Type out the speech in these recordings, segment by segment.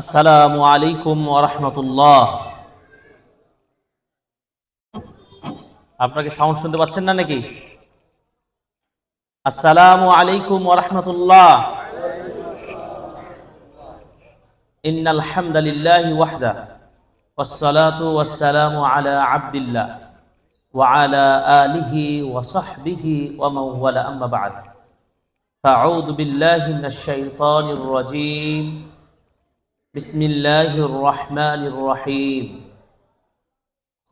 আসসালামু আলাইকুম ওরহমতুল্লাহ আপনাকে সাউন্ড শুনতে পাচ্ছেন না নাকি আসসালামু আলাইকুম ওরহমতুল্লাহ إن الحمد لله وحده والصلاة والسلام على عبد الله وعلى آله وصحبه ومن والاه أما بعد فأعوذ بالله من الشيطان الرجيم بسم الله الرحمن الرحيم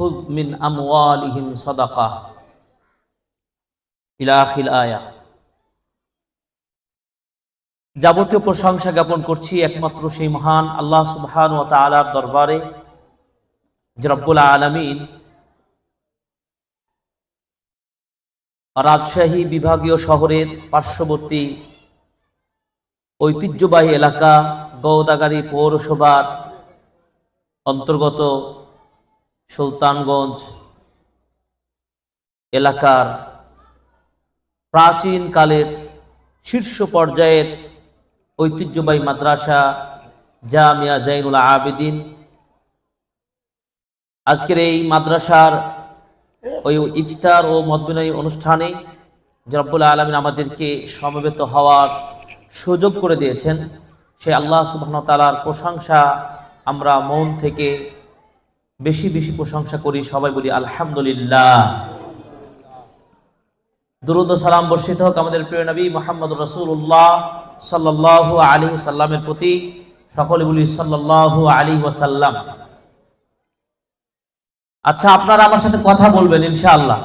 خذ من أموالهم صدقة إلى آخر الآية যাবতীয় প্রশংসা জ্ঞাপন করছি একমাত্র সেই মহান আল্লাহ সুবহান ও তালার দরবারে যে রব্বুল আলমিন রাজশাহী বিভাগীয় শহরের পার্শ্ববর্তী ঐতিহ্যবাহী এলাকা গৌদাগাড়ি পৌরসভার অন্তর্গত সুলতানগঞ্জ এলাকার প্রাচীন কালের শীর্ষ পর্যায়ের ঐতিহ্যবাহী মাদ্রাসা জামিয়া জাইনুল আবেদিন। আজকের এই মাদ্রাসার ওই ইফতার ও মতবিনয় অনুষ্ঠানে জব্বুল আলমিন আমাদেরকে সমবেত হওয়ার সুযোগ করে দিয়েছেন। সে আল্লাহ সুবাহন তালার প্রশংসা আমরা মন থেকে বেশি বেশি প্রশংসা করি, সবাই বলি আলহামদুলিল্লাহ। দুরুদ সালাম বর্ষিত হোক আমাদের প্রিয় নবী মোহাম্মদ রসুল্লাহ সাল্লাহ আলী সাল্লামের প্রতি। সকলে বলি সাল্লাহ আলী ওয়াসাল্লাম। আচ্ছা আপনারা আমার সাথে কথা বলবেন ইনশাআল্লাহ।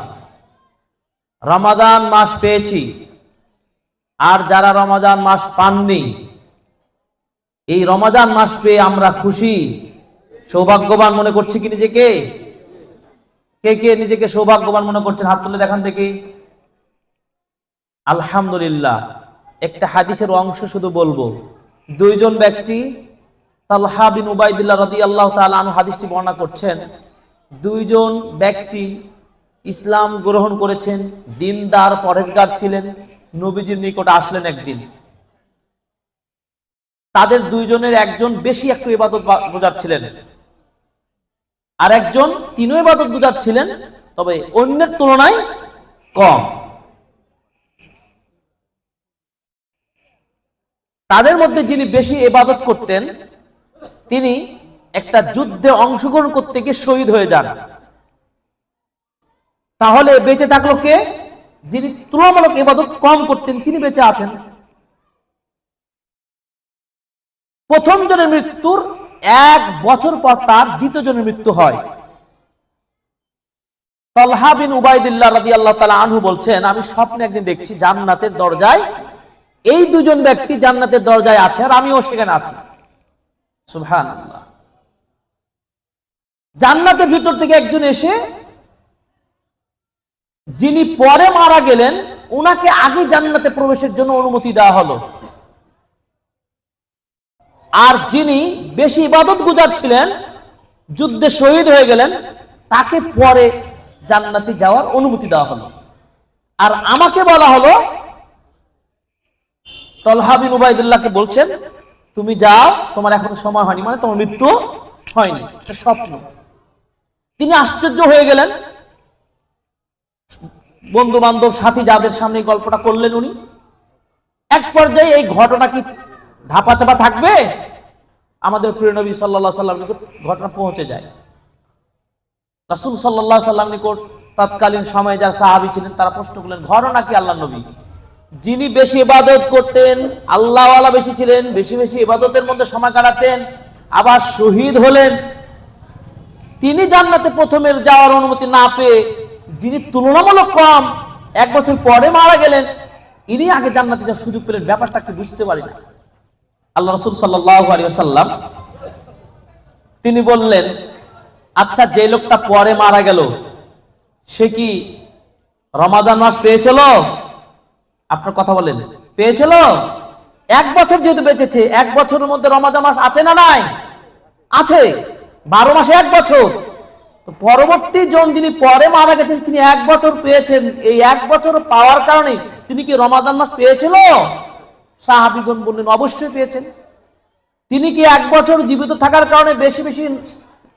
রমাদান মাস পেয়েছি। আর যারা রমাদান মাস পাননি এই রমাজান মাস পেয়ে আমরা খুশি। সৌভাগ্যবান মনে করছি কি নিজেকে? কে কে নিজেকে সৌভাগ্যবান মনে করছেন? হাত তুলে দেখান দেখি। আলহামদুলিল্লাহ, একটা হাদিসের অংশ শুধু বলব। দুইজন ব্যক্তি, তালহা বিন উবাইদুল্লাহ রদি আল্লাহ তালু হাদিসটি বর্ণনা করছেন। দুইজন ব্যক্তি ইসলাম গ্রহণ করেছেন, দিনদার পরেজগার ছিলেন, নবীজির নিকট আসলেন একদিন। তাদের দুইজনের একজন বেশি একটু ইবাদত ছিলেন। আর একজন তিনও ইবাদত ছিলেন, তবে অন্যের তুলনায় কম। তাদের মধ্যে যিনি বেশি ইবাদত করতেন, তিনি একটা যুদ্ধে অংশগ্রহণ করতে গিয়ে শহীদ হয়ে যান। তাহলে বেঁচে থাকল কে? যিনি তুলনামূলক ইবাদত কম করতেন, তিনি বেঁচে আছেন। প্রথম জনের মৃত্যুর এক বছর পর তার দ্বিতীয় জনের মৃত্যু হয়। তলহা বিন উবাইদুল্লাহ রাদি আল্লাহ তালা আনহু বলছেন, আমি স্বপ্নে একদিন দেখছি জান্নাতের দরজায় এই দুজন ব্যক্তি জান্নাতের দরজায় আছে আর আমিও সেখানে আছি। সুহান জান্নাতের ভিতর থেকে একজন এসে, যিনি পরে মারা গেলেন ওনাকে আগে জান্নাতে প্রবেশের জন্য অনুমতি দেওয়া হলো। আর যিনি বেশি ইবাদত গুজার ছিলেন, যুদ্ধে শহীদ হয়ে গেলেন, তাকে পরে জান্নাতে যাওয়ার অনুমতি দেওয়া হলো। আর আমাকে বলা হলো তলহাবিন উবাইদুল্লাহকে বলছেন, তুমি যাও, তোমার এখনও সময় হয়নি। মানে তোমার মৃত্যু হয়নি, এটা স্বপ্ন। তিনি আশ্চর্য হয়ে গেলেন। বন্ধু বান্ধব সাথী যাদের সামনে গল্পটা করলেন উনি। এক পর্যায়ে এই ঘটনা কি ধাপা চাপা থাকবে? আমাদের প্রিয় নবী সাল্লা সাল্লাম নিকট ঘটনা পৌঁছে যায়। রাসুল সাল্লাহ সাল্লাম নিকট তৎকালীন সময়ে যারা সাহাবি ছিলেন, তারা প্রশ্ন করলেন ঘটনা কি আল্লাহ নবী? যিনি বেশি ইবাদত করতেন, আল্লাহওয়ালা বেশি ছিলেন, বেশি বেশি ইবাদতের মধ্যে সময় কাটাতেন, আবার শহীদ হলেন। তিনি জান্নাতে প্রথমের যাওয়ার অনুমতি না পেয়ে, যিনি তুলনামূলক কম, এক বছর পরে মারা গেলেন। ইনি আগে জান্নাতে যাওয়ার সুযোগ পেলেন। ব্যাপারটা কি বুঝতে পারি না। আল্লাহ রসুল সাল্লাম তিনি বললেন আচ্ছা যে লোকটা পরে মারা গেল, সে কি রমাদান মাস পেয়েছিল? আপনার কথা বলেন, পেয়েছিল? এক বছর যেহেতু বেঁচেছে, এক বছরের মধ্যে রমাদান মাস আছে না নাই? আছে, বারো মাসে এক বছর। তো পরবর্তী জন যিনি পরে মারা গেছেন, তিনি এক বছর পেয়েছেন। এই এক বছর পাওয়ার কারণে তিনি কি রমাদান মাস পেয়েছিল? সাহাবিগণ বললেন, অবশ্যই পেয়েছেন। তিনি কি এক বছর জীবিত থাকার কারণে বেশি বেশি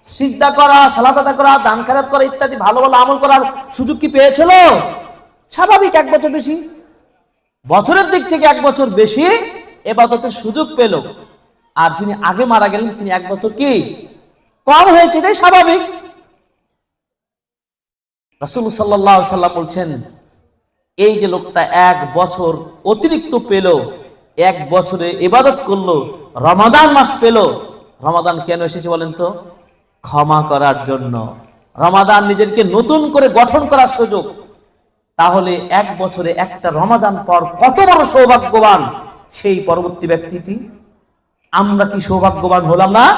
সিজদা করা, সালাত আদা করা, দান খারাত করা ইত্যাদি ভালো ভালো আমল করার সুযোগ কি পেয়েছিল? স্বাভাবিক এক বছর বেশি। বছরের দিক থেকে এক বছর বেশি এবাদতের সুযোগ পেল। আর যিনি আগে মারা গেলেন, তিনি এক বছর কি? কম হয়েছে, এটাই স্বাভাবিক। রাসুল সাল্লাহ সাল্লাম বলছেন, এই যে লোকটা এক বছর অতিরিক্ত পেল এক বছরে ইবাদত করল, রমাদান মাস পেল। রমাদান কেন এসেছে বলেন তো? ক্ষমা করার জন্য। রমাদান নিজেকে নতুন করে গঠন করার সুযোগ। তাহলে এক বছরে একটা রমাদান পর কত বড় সৌভাগ্যবান সেই পরবর্তী ব্যক্তিটি? আমরা কি সৌভাগ্যবান হলাম না?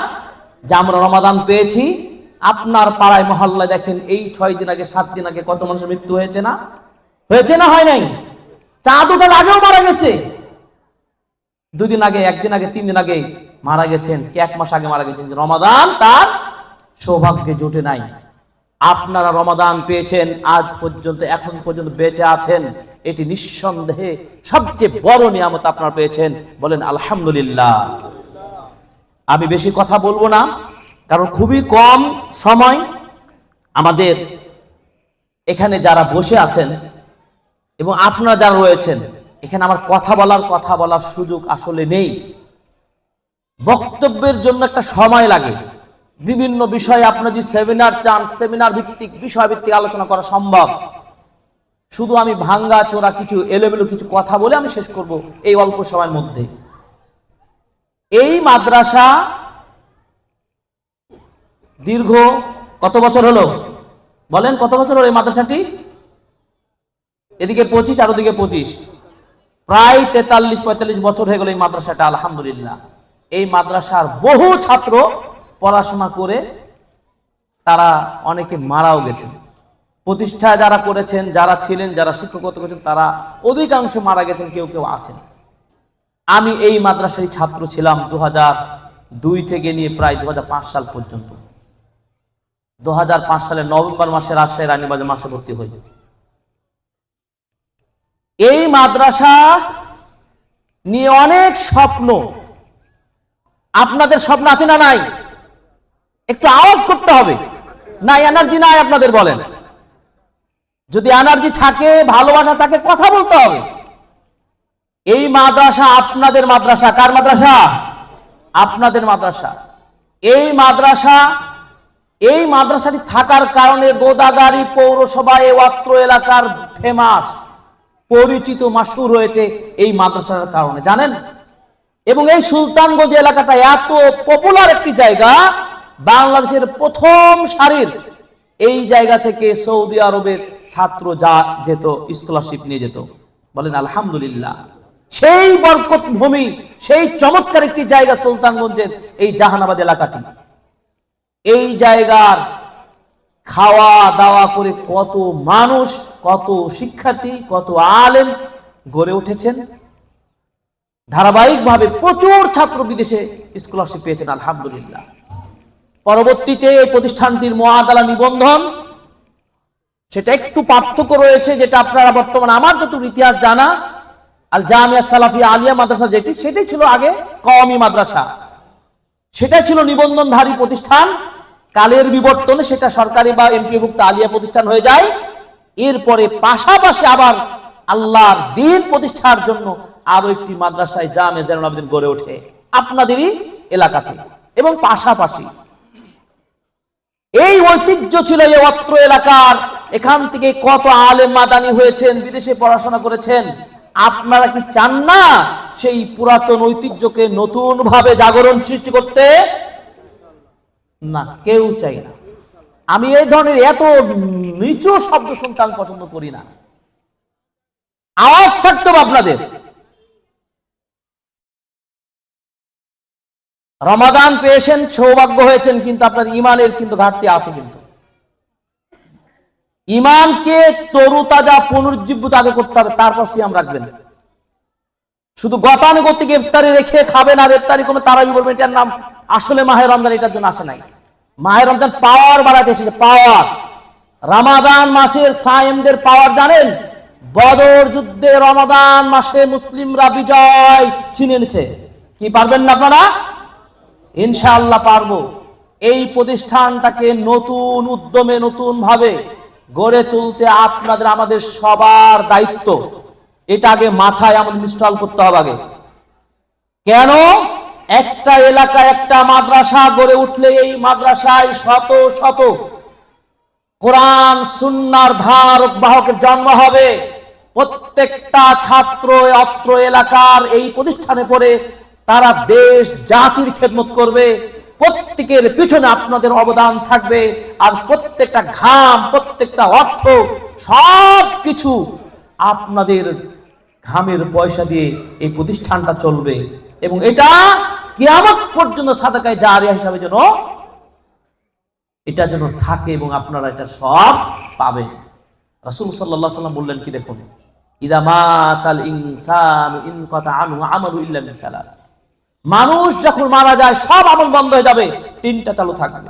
যে আমরা রমাদান পেয়েছি। আপনার পাড়ায় মহল্লায় দেখেন, এই ছয় দিন আগে, সাত দিন আগে কত মানুষের মৃত্যু হয়েছে না? হয়েছে না হয় নাই? চাঁদ ওঠার আগেও মারা গেছে। দুদিন আগে, একদিন আগে, তিন দিন আগে মারা গেছেন, কে এক মাস আগে মারা গেছেন রমাদান তার সৌভাগ্যে জোটে নাই। আপনারা রমাদান পেয়েছেন, আজ পর্যন্ত, এখন পর্যন্ত বেঁচে আছেন, এটি নিঃসন্দেহে সবচেয়ে বড় নিয়ামত আপনারা পেয়েছেন, বলেন আলহামদুলিল্লাহ। আমি বেশি কথা বলব না, কারণ খুবই কম সময় আমাদের এখানে যারা বসে আছেন এবং আপনারা যারা রয়েছেন এখানে আমার কথা বলার কথা বলার সুযোগ আসলে নেই। বক্তব্যের জন্য একটা সময় লাগে। বিভিন্ন বিষয়ে আপনার যদি সেমিনার চান, সেমিনার ভিত্তিক বিষয় ভিত্তিক আলোচনা করা সম্ভব। শুধু আমি ভাঙ্গা চোরা কিছু এলোমেলো কিছু কথা বলে আমি শেষ করব এই অল্প সময়ের মধ্যে। এই মাদ্রাসা দীর্ঘ কত বছর হলো? বলেন কত বছর হলো এই মাদ্রাসাটি? এদিকে পঁচিশ, আর ওদিকে পঁচিশ। প্রায় তেতাল্লিশ, পঁয়তাল্লিশ বছর হয়ে গেল এই মাদ্রাসাটা, আলহামদুলিল্লাহ। এই মাদ্রাসার বহু ছাত্র পড়াশোনা করে তারা অনেকে মারাও গেছেন। প্রতিষ্ঠা যারা করেছেন, যারা ছিলেন, যারা শিক্ষকতা করেছেন, তারা অধিকাংশ মারা গেছেন, কেউ কেউ আছেন। আমি এই মাদ্রাসারই ছাত্র ছিলাম দু দুই থেকে নিয়ে প্রায় দু হাজার পাঁচ সাল পর্যন্ত। দুহাজার পাঁচ সালে নভেম্বর মাসে রাজশাহী রানীবাজার মাসে ভর্তি হয়ে এই মাদ্রাসা নিয়ে অনেক স্বপ্ন। আপনাদের স্বপ্ন আছে না নাই? একটু আওয়াজ করতে হবে। না এনার্জি নাই আপনাদের বলেন। যদি এনার্জি থাকে, ভালোবাসা থাকে, কথা বলতে হবে। এই মাদ্রাসা আপনাদের মাদ্রাসা। কার মাদ্রাসা? আপনাদের মাদ্রাসা। এই মাদ্রাসা, এই মাদ্রাসাটি থাকার কারণে গোদাগাড়ি পৌরসভায় অত্র এলাকার ফেমাস পরিচিত মাসুর হয়েছে এই মাদ্রাসার কারণে, জানেন? এবং এই সুলতানগঞ্জ এলাকাটা এত পপুলার একটি জায়গা, বাংলাদেশের প্রথম সারির এই জায়গা থেকে সৌদি আরবের ছাত্র যা যেত স্কলারশিপ নিয়ে যেত। বলেন, আলহামদুলিল্লাহ। সেই বরকত ভূমি সেই চমৎকার একটি জায়গা সুলতানগঞ্জের এই জাহানাবাদ এলাকাটি। এই জায়গার খাওয়া দাওয়া করে কত মানুষ, কত শিক্ষার্থী, কত আলেম গড়ে উঠেছেন। ধারাবাহিকভাবে প্রচুর ছাত্র বিদেশে স্কলারশিপ পেয়েছেন, আলহামদুলিল্লাহ। পরবর্তীতে এই প্রতিষ্ঠানটির মহাদালা নিবন্ধন, সেটা একটু পার্থক্য রয়েছে, যেটা আপনারা বর্তমানে আমার যত ইতিহাস জানা আল জামিয়া সালাফি আলিয়া মাদ্রাসা যেটি সেটাই ছিল আগে কওমি মাদ্রাসা। সেটা ছিল নিবন্ধনধারী প্রতিষ্ঠান কালের বিবর্তনে সেটা সরকারি বা এমপিভুক্ত আলিয়া প্রতিষ্ঠান হয়ে যায়। এরপরে পাশাপাশি আবার আল্লাহর দিন প্রতিষ্ঠার জন্য আরও একটি মাদ্রাসায় জামে জানুল আবেদিন গড়ে ওঠে আপনাদেরই এলাকাতে। এবং পাশাপাশি এই ঐতিহ্য ছিল এই অত্র এলাকার, এখান থেকে কত আলেম মাদানি হয়েছেন, বিদেশে পড়াশোনা করেছেন, আপনারা কি চান না সেই পুরাতন ঐতিহ্যকে নতুন ভাবে জাগরণ সৃষ্টি করতে? না, কেউ চাই না। আমি এই ধরনের এত নিচু শব্দ শুনতে আমি পছন্দ করি না। আওয়াজ থাকতো আপনাদের। রমাদান পেয়েছেন, সৌভাগ্য হয়েছেন, কিন্তু আপনার ইমানের কিন্তু ঘাটতি আছে কিন্তু। ইমানকে তরুতাজা পুনরুজ্জীবিত আগে করতে হবে, তারপর সিয়াম রাখবেন। শুধু গতানুগতিক ইফতারি রেখে খাবেন আর ইফতারি কোনো তারাবি বলবেন, এটার নাম আসলে মাহে রমজান এটার জন্য আসে নাই। মাহে রমজান পাওয়ার বাড়াতে এসেছে, পাওয়ার। রামাদান মাসের সায়েমদের পাওয়ার জানেন? বদর যুদ্ধে রমাদান মাসে মুসলিমরা বিজয় ছিনে নিচ্ছে কি পারবেন না আপনারা? ইনশাআল্লাহ পারব। এই প্রতিষ্ঠানটাকে নতুন উদ্যমে নতুন ভাবে গড়ে তুলতে আপনাদের, আমাদের সবার দায়িত্ব। এটা আগে মাথায় আমাদের ইনস্টল করতে হবে আগে। কেন? একটা এলাকা, একটা মাদ্রাসা গড়ে উঠলে এই মাদ্রাসায় শত শত কোরআন, সুন্নার ধারক বাহকের জন্ম হবে। প্রত্যেকটা ছাত্র অত্র এলাকার এই প্রতিষ্ঠানে পড়ে তারা দেশ, জাতির খেদমত করবে। প্রত্যেকের পিছনে আপনাদের অবদান থাকবে আর প্রত্যেকটা ঘাম, প্রত্যেকটা অর্থ সব কিছু আপনাদের ঘামের পয়সা দিয়ে এই প্রতিষ্ঠানটা চলবে। এবং এটা কিয়ামত পর্যন্ত সাদাকায় জারিয়া হিসাবে যেন এটা যেন থাকে এবং আপনারা এটা সব পাবেন। রাসূল আলাইহি সাল্লাম বললেন কি দেখুন? মিন মানুষ যখন মারা যায়, সব আমল বন্ধ হয়ে যাবে, তিনটা চালু থাকবে।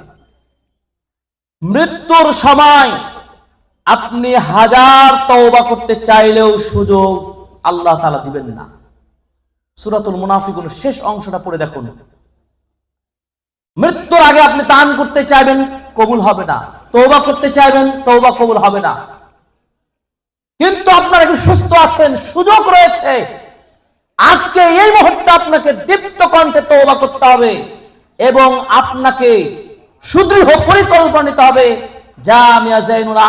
মৃত্যুর সময় আপনি হাজার তওবা করতে চাইলেও সুযোগ আল্লাহ তালা দিবেন না। সূরাতুল মুনাফিকুন শেষ অংশটা পড়ে দেখুন। মৃত্যুর আগে আপনি দান করতে চাইবেন, কবুল হবে না। তৌবা করতে চাইবেন তৌবা কবুল হবে না। কিন্তু আপনারা কি সুস্থ আছেন? সুযোগ রয়েছে। আজকে এই মুহূর্তে আপনাকে দীপ্ত কণ্ঠে তৌবা করতে হবে এবং আপনাকে সুদৃঢ় পরিকল্পনা নিতে হবে। যা আমি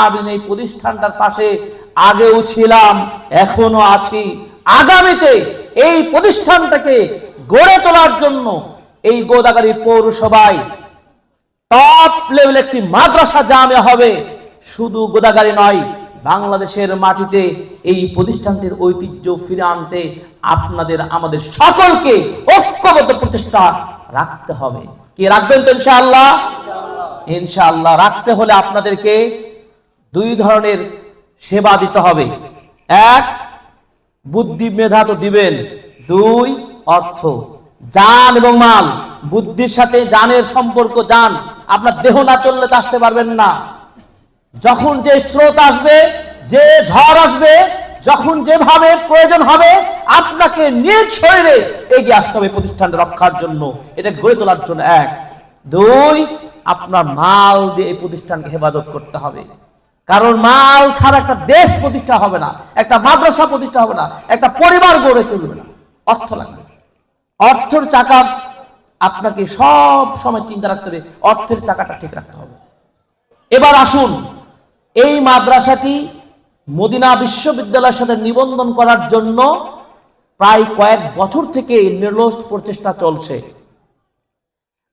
আবিন এই প্রতিষ্ঠানটার পাশে আগেও ছিলাম এখনও আছি। আগামীতে এই প্রতিষ্ঠানটাকে গড়ে তোলার জন্য এই গোদাগাড়ি পৌরসভায় টপ লেভেল একটি মাদ্রাসা জামে হবে। শুধু গোদাগাড়ি নয়, বাংলাদেশের মাটিতে এই প্রতিষ্ঠানটির ঐতিহ্য ফিরে আনতে আপনাদের, আমাদের সকলকে ঐক্যবদ্ধ প্রতিষ্ঠা রাখতে হবে। কি রাখবেন তো ইনশাআল্লাহ? ইনশাআল্লাহ রাখতে হলে আপনাদেরকে দুই ধরনের সেবা দিতে হবে। এক বুদ্ধি মেধা তো দিবেন। দুই, অর্থ। জান এবং মাল, বুদ্ধির সাথে জানের সম্পর্ক, জান। আপনার দেহ না চললে তো আসতে পারবেন না। যখন যে স্রোত আসবে, যে ঝড় আসবে, যখন যেভাবে প্রয়োজন হবে, আপনাকে নিজ শরীরে এগিয়ে আসতে হবে প্রতিষ্ঠানটা রক্ষার জন্য। এটা গড়ে তোলার জন্য এক। দুই, আপনার মাল দিয়ে এই প্রতিষ্ঠানকে হেফাজত করতে হবে। কারণ মাল ছাড়া একটা দেশ প্রতিষ্ঠা হবে না, একটা মাদ্রাসা প্রতিষ্ঠা হবে না, একটা পরিবার গড়ে চলবে না। অর্থ লাগবে। অর্থের চাকা আপনাকে সব সময় চিন্তা রাখতে হবে, অর্থের চাকাটা ঠিক রাখতে হবে। এবার আসুন, এই মাদ্রাসাটি মদিনা বিশ্ববিদ্যালয়ের সাথে নিবন্ধন করার জন্য প্রায় কয়েক বছর থেকে নির্লস প্রচেষ্টা চলছে।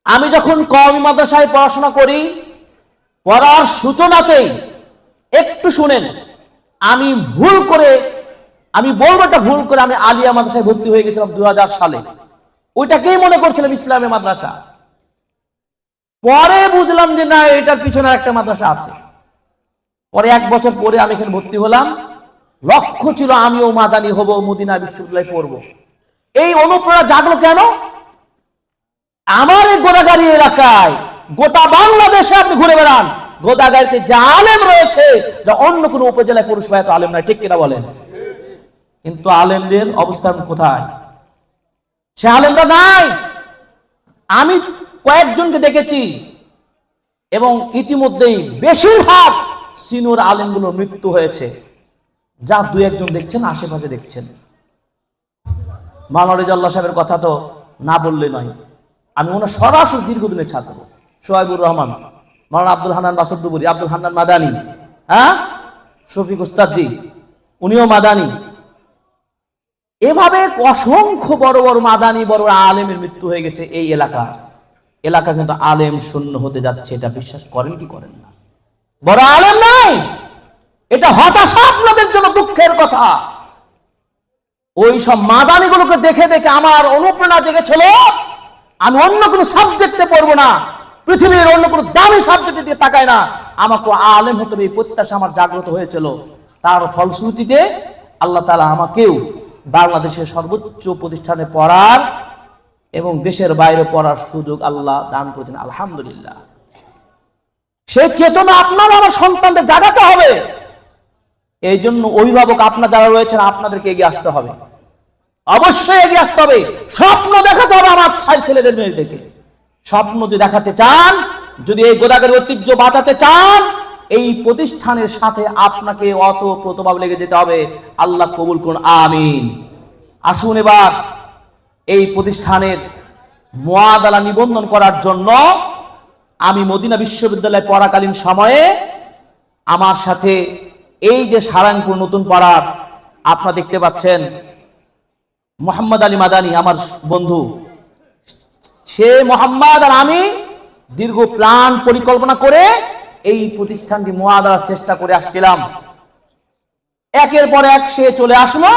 আমি যখন কম মাদ্রাসায় পড়াশোনা করি, পড়ার সূচনাতেই একটু শুনেন। আমি ভুল করে, আমি বলব একটা ভুল করে আমি আলিয়া মাদ্রাসায় ভর্তি হয়ে গেছিলাম দু হাজার সালে। ওইটাকেই মনে করছিলাম ইসলামী মাদ্রাসা। পরে বুঝলাম যে না, এটার পিছনে একটা মাদ্রাসা আছে। পরে এক বছর পরে আমি এখানে ভর্তি হলাম। লক্ষ্য ছিল আমিও মাদানি হব, মদিনা বিশ্ববিদ্যালয়ে পড়ব। এই অনুপ্রেরণা জাগলো কেন? আমার এই গোদাগাড়ি এলাকায় গোটা বাংলাদেশে আপনি ঘুরে বেড়ান। গোদাগাড়িতে যে আলেম রয়েছে, যা অন্য কোনো উপজেলায় পৌরসভায় তো আলেম নাই ঠিক কিনা বলেন? কিন্তু আলেমদের অবস্থান কোথায়? সে আলেমরা নাই। আমি কয়েকজনকে দেখেছি, এবং ইতিমধ্যেই বেশিরভাগ সিনুর আলেমগুলোর মৃত্যু হয়েছে। যা দু একজন দেখছেন, আশেপাশে দেখছেন। মাওলানা রেজাল্লাহ সাহেবের কথা তো না বললে নয়। আমি ওনার সরাসরি দীর্ঘদিনের ছাত্র, সোহাইবুর রহমান। মাওলানা আব্দুল হান্নান বাসদ্দুবুরি আব্দুল হান্নান মাদানি হ্যাঁ? শফিক উস্তাদজি, উনিও মাদানি। এভাবে অসংখ্য বড় বড় মাদানি, বড় আলেমের মৃত্যু হয়ে গেছে এই এলাকার এলাকা কিন্তু আলেম শূন্য হতে যাচ্ছে, এটা বিশ্বাস করেন কি করেন না? বড় আলেম নাই! এটা হতাশা আপনাদের জন্য দুঃখের কথা। ওই সব মাদানিগুলোকে দেখে দেখে আমার অনুপ্রেরণা জেগেছিল। আমি অন্য কোনো সাবজেক্টে পড়ব না। পৃথিবীর অন্য কোনো দামি সাবজেক্টে দিয়ে তাকায় না। আমাকে আলেম হতে এই প্রত্যাশা আমার জাগ্রত হয়েছিল। তার ফলশ্রুতিতে আল্লাহ তালা আমাকেও বাংলাদেশের সর্বোচ্চ প্রতিষ্ঠানে পড়ার এবং দেশের বাইরে পড়ার সুযোগ আল্লাহ দান করেছেন, আলহামদুলিল্লাহ। সেই চেতনা আপনার আমার সন্তানদের জাগাতে হবে। এই জন্য অভিভাবক আপনার যারা রয়েছেন, আপনাদেরকে এগিয়ে আসতে হবে। অবশ্যই এগিয়ে আসতে হবে। স্বপ্ন দেখাতে হবে আমার ছেলেদের মেয়েদেরকে। স্বপ্ন যদি দেখাতে চান, যদি এই গোদাগারি ঐতিহ্য বাঁচাতে চান, এই প্রতিষ্ঠানের সাথে আপনাকে অত প্রতভাব লেগে যেতে হবে। আল্লাহ কবুল করুন, আমিন। আসুন এবার এই প্রতিষ্ঠানের মোয়াদালা নিবন্ধন করার জন্য আমি মদিনা বিশ্ববিদ্যালয়ে পড়াকালীন সময়ে আমার সাথে এই যে সারাংপুর নতুন পাড়ার, আপনারা দেখতে পাচ্ছেন, মোহাম্মদ আলী মাদানি, আমার বন্ধু সে মোহাম্মদ আর আমি দীর্ঘ প্ল্যান পরিকল্পনা করে এই প্রতিষ্ঠানটি মোয়াদার চেষ্টা করে আসছিলাম। একের পর এক সে চলে আসলো,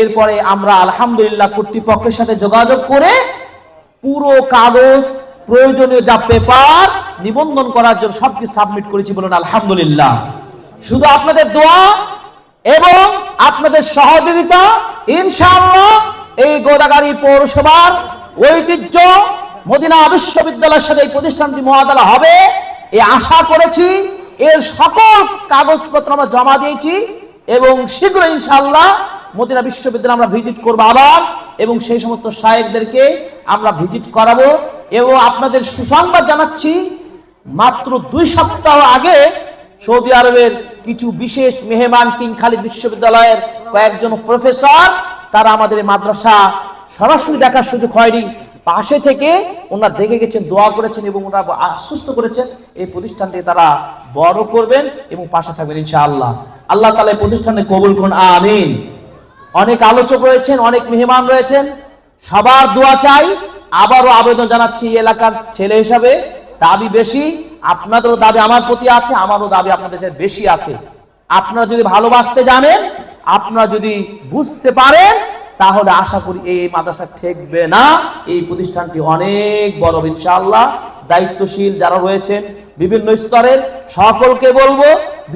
এরপরে আমরা আলহামদুলিল্লাহ কর্তৃপক্ষের সাথে যোগাযোগ করে পুরো কাগজ, প্রয়োজনীয় যা পেপার নিবন্ধন করার জন্য সবকিছু সাবমিট করেছি বলুন আলহামদুলিল্লাহ। শুধু আপনাদের দোয়া এবং আপনাদের সহযোগিতা, ইনশাআল্লাহ এই গোদাগাড়ি পৌরসভার ঐতিহ্য মদিনা বিশ্ববিদ্যালয়ের সাথে এই প্রতিষ্ঠানটি মহাদালা হবে। এই আশা করেছি, এর সকল কাগজপত্র আমরা জমা দিয়েছি এবং শীঘ্র ইনশাল্লাহ মদিনা বিশ্ববিদ্যালয় আমরা ভিজিট করব আবার এবং সেই সমস্ত সাহেবদেরকে আমরা ভিজিট করাবো এবং আপনাদের সুসংবাদ জানাচ্ছি, মাত্র দুই সপ্তাহ আগে সৌদি আরবের কিছু বিশেষ মেহমান কিং খালিদ বিশ্ববিদ্যালয়ের কয়েকজন প্রফেসর, তারা আমাদের মাদ্রাসা সরাসরি দেখার সুযোগ হয়নি। পাশে থেকে ওনারা দেখে গেছেন, দোয়া করেছেন এবং ওনারা আশ্বস্ত করেছেন, এই প্রতিষ্ঠানটি তারা বড় করবেন এবং পাশে থাকবেন ইনশাআল্লাহ। আল্লাহ তালা এই প্রতিষ্ঠানে কবুল করুন, আমিন। অনেক আলোচক রয়েছেন, অনেক মেহমান রয়েছেন, সবার দোয়া চাই। আবারও আবেদন জানাচ্ছি এলাকার ছেলে হিসাবে, দাবি বেশি, আপনাদেরও দাবি আমার প্রতি আছে, আমারও দাবি আপনাদের বেশি আছে। আপনারা যদি ভালোবাসতে জানেন, আপনারা যদি বুঝতে পারেন তাহলে আশা করি এই মাদ্রাসা ঠেকবে না। এই প্রতিষ্ঠানটি অনেক বড়, ইনশাআল্লাহ। দায়িত্বশীল যারা রয়েছেন বিভিন্ন স্তরের, সকলকে বলব,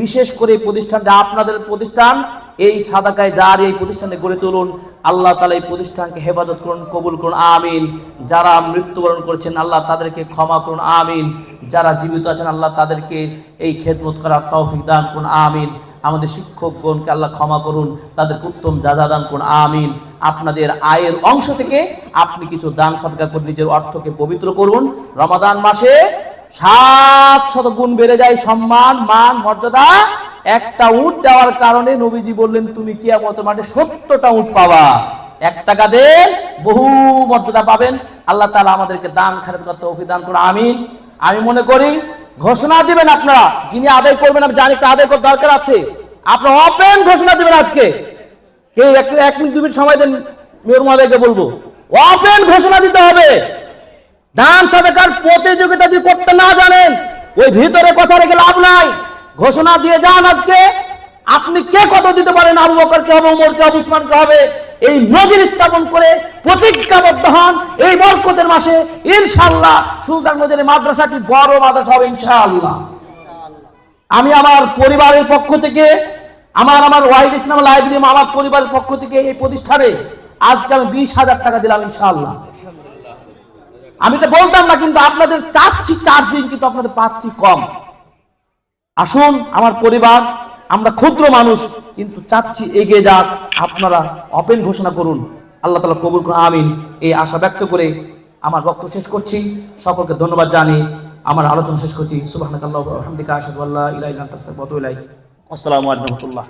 বিশেষ করে প্রতিষ্ঠানটা, আপনাদের প্রতিষ্ঠান, এই সাদাকায় যার এই প্রতিষ্ঠানে গড়ে তুলুন, আল্লাহ তালা এই প্রতিষ্ঠানকে হেফাজত করুন, কবুল করুন, আমিন। যারা মৃত্যুবরণ করেছেন, আল্লাহ তাদেরকে ক্ষমা করুন, আমিন। যারা জীবিত আছেন, আল্লাহ তাদেরকে এই খেদমত করার তৌফিক দান করুন, আমিন। আমাদের শিক্ষকগণকে আল্লাহ ক্ষমা করুন, তাদেরকে উত্তম যাজা দান করুন, আমিন। আপনাদের আয়ের অংশ থেকে আপনি কিছু দান সাদকা করে নিজের অর্থকে পবিত্র করুন। রমাদান মাসে সাত শত গুণ বেড়ে যায় সম্মান, মান, মর্যাদা। একটা উট দেওয়ার কারণে নবীজি বললেন, তুমি কিয়ামত মাঠে সত্তরটা উট পাবা। এক টাকা দেন বহু মর্যাদা পাবেন। আল্লাহ তালা আমাদেরকে দান খারাপ করতে তৌফিক দান করে আমিন। আমি মনে করি ঘোষণা দিবেন আপনারা। যিনি আদায় করবেন, আমি জানি আদায় করার দরকার আছে। আপনারা ওপেন ঘোষণা দিবেন আজকে। কেউ এক মিনিট দু মিনিট সময় দেন, মেয়র মহোদয়কে বলব। ওপেন ঘোষণা দিতে হবে। দান সাদাকার প্রতিযোগিতা যদি করতে না জানেন, ওই ভিতরে কথা রেখে লাভ নাই। ঘোষণা দিয়ে যান আজকে। আপনি কে কত দিতে পারেন? আবু বকর কে হবে উমর কে হবে উসমান কে হবে। এই নজির স্থাপন করে প্রতিজ্ঞাবদ্ধ হন। এই বরকতের মাসে ইনশাআল্লাহ সুলতান মজিদের মাদ্রাসাটি বড় মাদ্রাসা হবে ইনশাআল্লাহ। আমি আমার পরিবারের পক্ষ থেকে, আমার আমার ওয়াহিদ ইসলাম লাইব্রেরি আমার পরিবারের পক্ষ থেকে এই প্রতিষ্ঠানে আজকে আমি বিশ হাজার টাকা দিলাম ইনশাআল্লাহ। আমি এটা বলতাম না, কিন্তু আপনাদের চাচ্ছি, চার দিন কিন্তু আপনাদের পাচ্ছি কম। আসুন, আমার পরিবার আমরা ক্ষুদ্র মানুষ, কিন্তু চাচ্ছি এগিয়ে যাক। আপনারা অপেন ঘোষণা করুন। আল্লাহ তালা কবুল করুন। আমিন। এই আশা ব্যক্ত করে আমার বক্তব্য শেষ করছি। সকলকে ধন্যবাদ জানি আমার আলোচনা শেষ করছি। সুবাহ আলহামদিকা রহমতুল্লাহ।